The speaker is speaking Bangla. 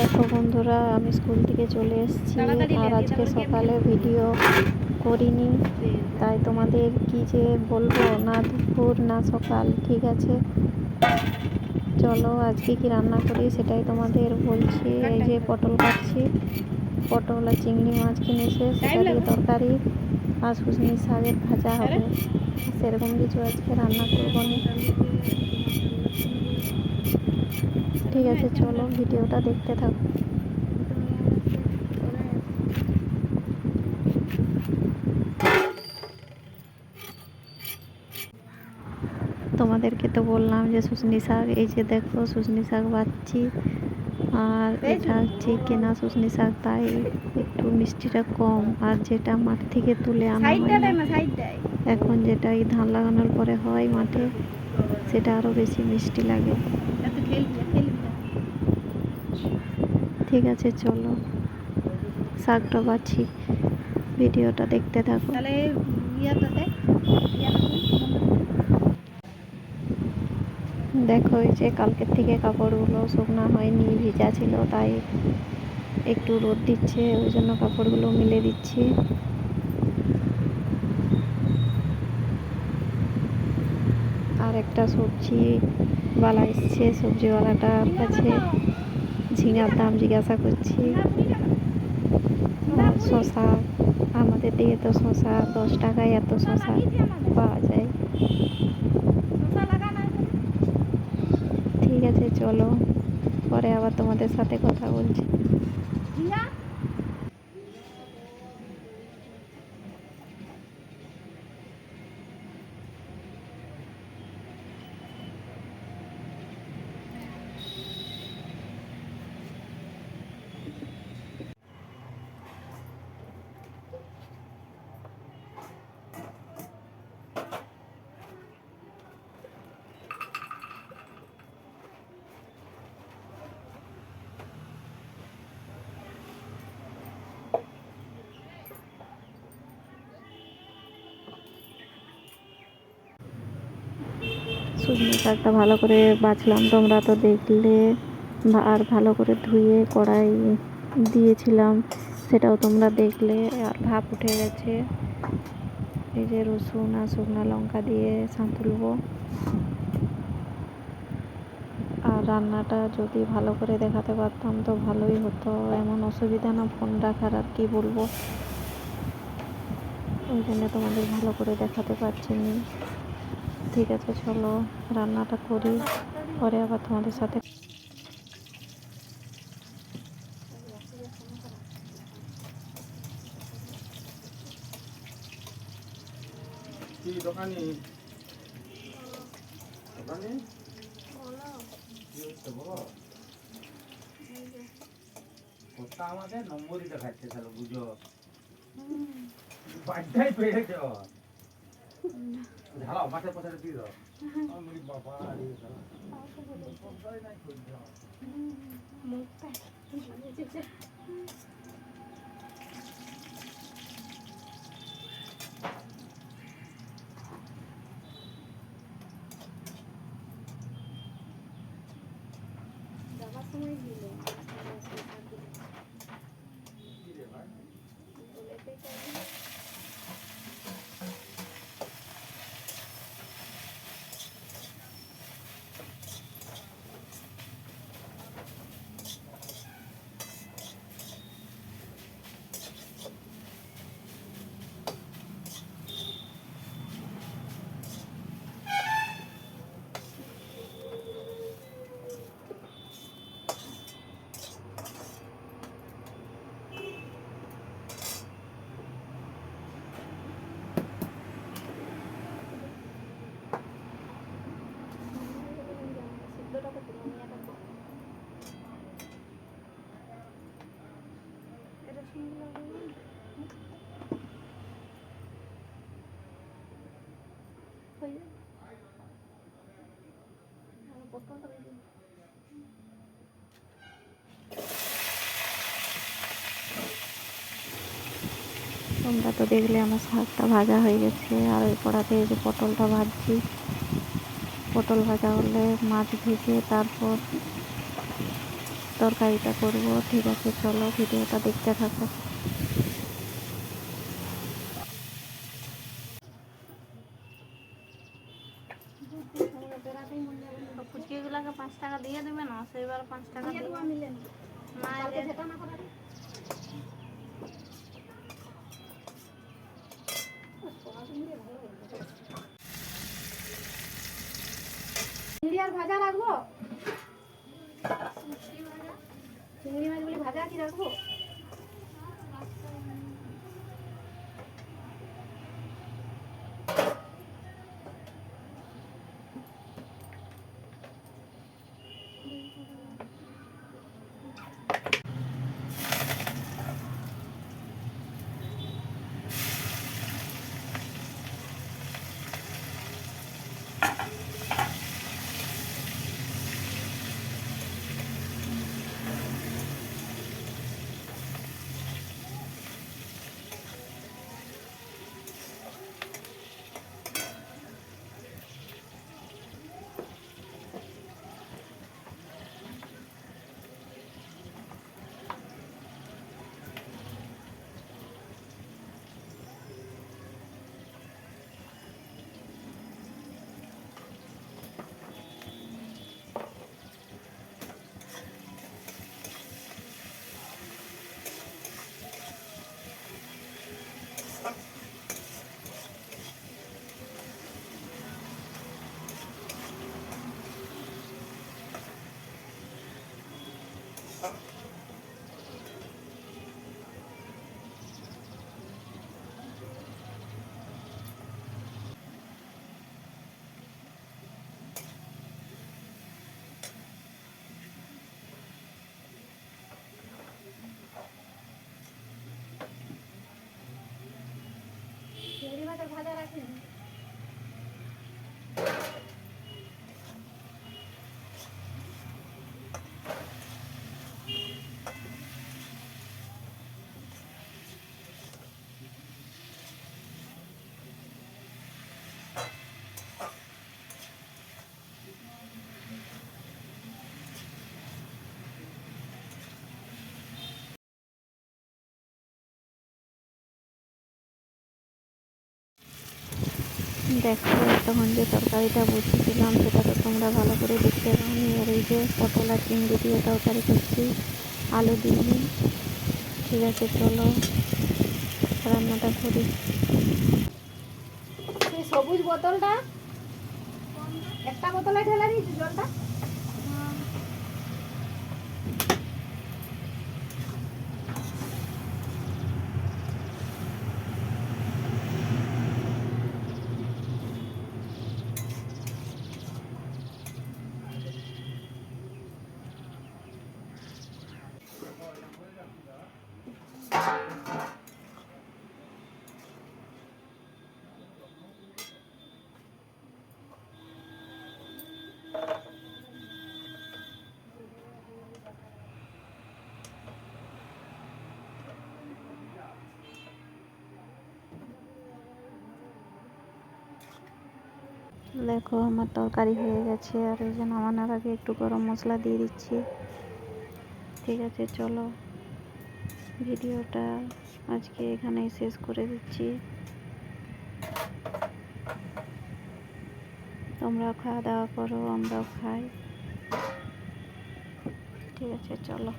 দেখো বন্ধুরা আমি স্কুল থেকে চলে এসেছি। আর আজকে সকালে ভিডিও করিনি। তাই তোমাদের কি যে বলব না দুপুর না সকাল ঠিক আছে? চলো আজকে কি রান্না করি সেটাই তোমাদের বলছি। এই যে পটল কাটছি। পটল আর চিংড়ি মাছ কিনেছে সেটা দিয়ে তরকারি আর শুশনি শাকের ভাজা হবে। সেরকম কিছু আজকে রান্না করব না। ঠিক আছে চলো ভিডিওটা দেখতে থাকো। তোমাদেরকে তো বললাম যে শুশনি শাক এই যে দেখো শুশনি শাক বাচ্ছি আর এটা হচ্ছে কেনা শুশনি শাক তাই একটু মিষ্টিটা কম আর যেটা মাঠ থেকে তুলে আনা হয় এখন যেটা এই ধান লাগানোর পরে হয় মাঠে সেটা আরও বেশি মিষ্টি লাগে। ঠিক আছে চলো। শাকটা বাছি। ভিডিওটা দেখতে থাকো। তাহলে দেখো এই যে কালকের থেকে কাপড়গুলো শুকনো হয়নি ভিজা ছিল তাই একটু রোদ দিচ্ছে ওই জন্য কাপড়গুলো মিলে দিচ্ছি। আর একটা সবজি বালা এসছে সবজিওয়ালাটার কাছে। ঝিঙার দাম জিজ্ঞাসা করছি। শশা আমাদের দিকে তো শশা দশ টাকায় এত শশা পাওয়া যায়। ঠিক আছে, চলো। পরে আবার তোমাদের সাথে কথা বলছি। সজনে শাকটা ভালো করে বাছলাম তোমরা তো দেখলে আর ভালো করে ধুয়ে কড়াই দিয়েছিলাম, সেটাও তোমরা দেখলে। আর ভাপ উঠে গেছে। এই যে রসুন আর শুকনো লঙ্কা দিয়ে সাঁতুলবো আর রান্নাটা যদি ভালো করে দেখাতে পারতাম তো ভালোই হতো। এমন অসুবিধা না, ফোন রাখার আর কি বলব? ওই জন্য তোমাদের ভালো করে দেখাতে পারছি না। ঠিক আছে চলো রান্নাটা করি। পরে আবার তোমাদের সাথে বুঝো। পেয়েছ ঝাড়াও মাঠের পাশে দিয়ে দাও আমি বাবা রে তোমরা তো দেখলে আমার শাকটা ভাজা হয়ে গেছে। আর ওই কড়াতে এই যে পটলটা ভাজছি। পটল ভাজা হলে মাছ ভেজে তারপর তরকারিটা করব। ঠিক আছে চলো ভিডিওটা দেখতে থাকো। ফুচকিগুলোকে পাঁচ টাকা দিয়ে দেবে না? সেইবার পাঁচ টাকা দিয়ে না চিংড়ি ভাজা রাখব? চিংড়ি মাছগুলি ভাজা কি রাখব? চিংড়ি মাছের দেখো তখন যে তরকারিটা বসিয়েছিলাম, সেটা তো তোমরা ভালো করে দেখতে পাওনি। আর এই যে পটল আর চিংড়ি দিয়ে তরকারি করছি, আলু দিয়ে। ঠিক আছে, চলো রান্নাটা করি। সবুজ বোতলটা, একটা বোতলে ঢেলা দিয়েছি জলটা? দেখো, আমার তরকারি হয়ে গেছে, আর এই যে নামানোর আগে একটু গরম মশলা দিয়ে দিচ্ছি। ঠিক আছে, চলো। ভিডিওটা আজকে এখানেই শেষ করে দিচ্ছি। তোমরাও খাওয়া দাওয়া করো, আমরাও খাই। ঠিক আছে, চলো।